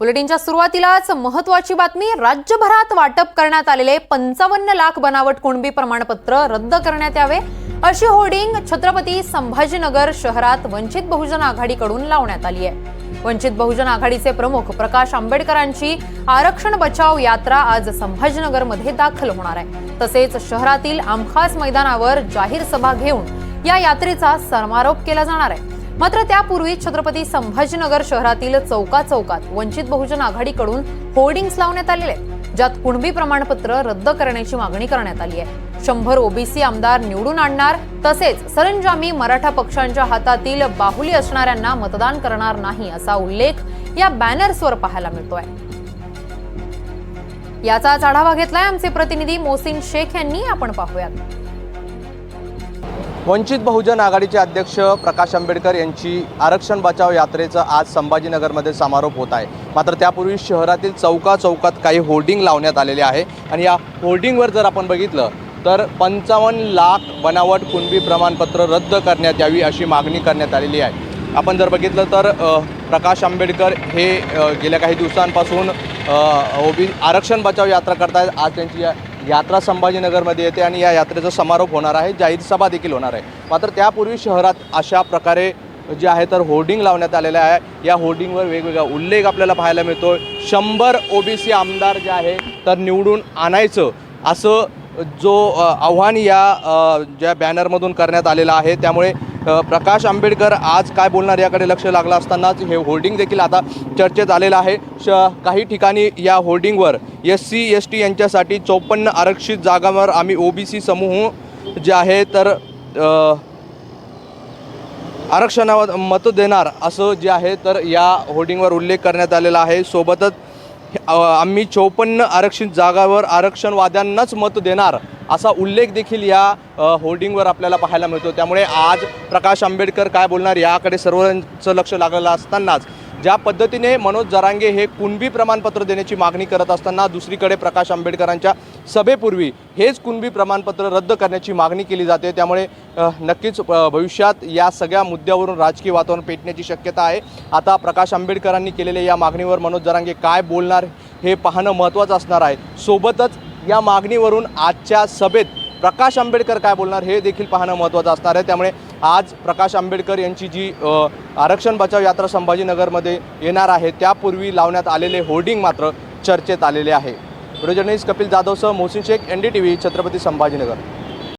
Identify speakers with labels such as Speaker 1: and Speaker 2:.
Speaker 1: बुलेटिनच्या सुरुवातीलाच महत्वाची बातमी राज्यभरात वाटप करण्यात आलेले पंचावन्न लाख बनावट कुणबी प्रमाणपत्र रद्द करण्यात यावे अशी होर्डिंग छत्रपती संभाजीनगर शहरात वंचित बहुजन आघाडीकडून लावण्यात आली आहे. वंचित बहुजन आघाडीचे प्रमुख प्रकाश आंबेडकरांची आरक्षण बचाव यात्रा आज संभाजीनगरमध्ये दाखल होणार आहे. तसेच शहरातील आमखास मैदानावर जाहीर सभा घेऊन या यात्रेचा समारोप केला जाणार आहे. मात्र त्यापूर्वी छत्रपती संभाजीनगर शहरातील चौका चौकात वंचित बहुजन आघाडीकडून होर्डिंग्स लावण्यात आलेले आहेत, ज्यात कुणबी प्रमाणपत्र रद्द करण्याची मागणी करण्यात आली आहे. शंभर ओबीसी आमदार निवडून आणणार तसेच सरंजामी मराठा पक्षांच्या हातातील बाहुली असणाऱ्यांना मतदान करणार नाही असा उल्लेख या बॅनर्सवर पाहायला मिळतोय. याचाच आढावा घेतलाय आमचे प्रतिनिधी मोसिन शेख यांनी आपण पाहूयात.
Speaker 2: वंचित बहुजन आघाडीचे अध्यक्ष प्रकाश आंबेडकर यांची आरक्षण बचाव यात्रेचा आज संभाजीनगरमध्ये समारोप होत आहे. मात्र त्यापूर्वी शहरातील चौका चौकात काही होर्डिंग लावण्यात आलेले आहे. आणि या होर्डिंगवर जर आपण बघितलं तर पंचावन्न लाख बनावट कुणबी प्रमाणपत्र रद्द करण्यात यावी अशी मागणी करण्यात आलेली आहे. आपण जर बघितलं तर प्रकाश आंबेडकर हे गेल्या काही दिवसांपासून ओबी आरक्षण बचाव यात्रा करतायत. आज त्यांची या यात्रा संभाजीनगरमध्ये येते आणि या यात्रेचा समारोप होणार आहे. जाहीर सभा देखील होणार आहे. मात्र त्यापूर्वी शहरात अशा प्रकारे जे आहे तर होर्डिंग लावण्यात आलेलं आहे. या होर्डिंगवर वेगवेगळा उल्लेख आपल्याला पाहायला मिळतो शंभर ओबीसी आमदार जे आहे तर निवडून आणायचं असं जो आव्हान या ज्या बॅनरमधून करण्यात आलेलं आहे. त्यामुळे प्रकाश आंबेडकर आज काय बोलणार याकडे लक्ष लागलं असतानाच हे होर्डिंग देखील आता चर्चेत आलेलं आहे. श काही ठिकाणी या होर्डिंगवर एस सी एस टी यांच्यासाठी चौपन्न आरक्षित जागांवर आम्ही ओबीसी समूह जे आहे तर आरक्षणावर मत देणार असं जे आहे तर या होर्डिंगवर उल्लेख करण्यात आलेला आहे. सोबतच आम्ही चौपन्न आरक्षित जागावर आरक्षणवाद्यांनाच मत देणार असा उल्लेख देखील या होर्डिंगवर आपल्याला पाहायला मिळतो. त्यामुळे आज प्रकाश आंबेडकर काय बोलणार याकडे सर्वांचं लक्ष लागलेलं असतानाच ज्या पद्धतीने मनोज जरांगे हे कुणबी प्रमाणपत्र देण्याची मागणी करत असताना दुसरीकडे प्रकाश आंबेडकरांच्या सभेपूर्वी हेच कुणबी प्रमाणपत्र रद्द करण्याची मागणी केली जाते. त्यामुळे नक्कीच भविष्यात या सगळ्या मुद्द्यावरून राजकीय वातावरण पेटण्याची शक्यता आहे. आता प्रकाश आंबेडकरांनी केलेल्या या मागणीवर मनोज जरांगे काय बोलणार हे पाहणं महत्त्वाचं असणार आहे. सोबतच या मागणीवरून आजच्या सभेत प्रकाश आंबेडकर काय बोलणार हे देखील पाहणं महत्त्वाचं असणार आहे. त्यामुळे आज प्रकाश आंबेडकर यांची जी आरक्षण बचाव यात्रा संभाजीनगरमध्ये येणार आहे त्यापूर्वी लावण्यात आलेले होर्डिंग मात्र चर्चेत आलेले आहे. Video journalist Kapil जाधवसह Mohsin Shaikh N D T V Chhatrapati Sambhajinagar.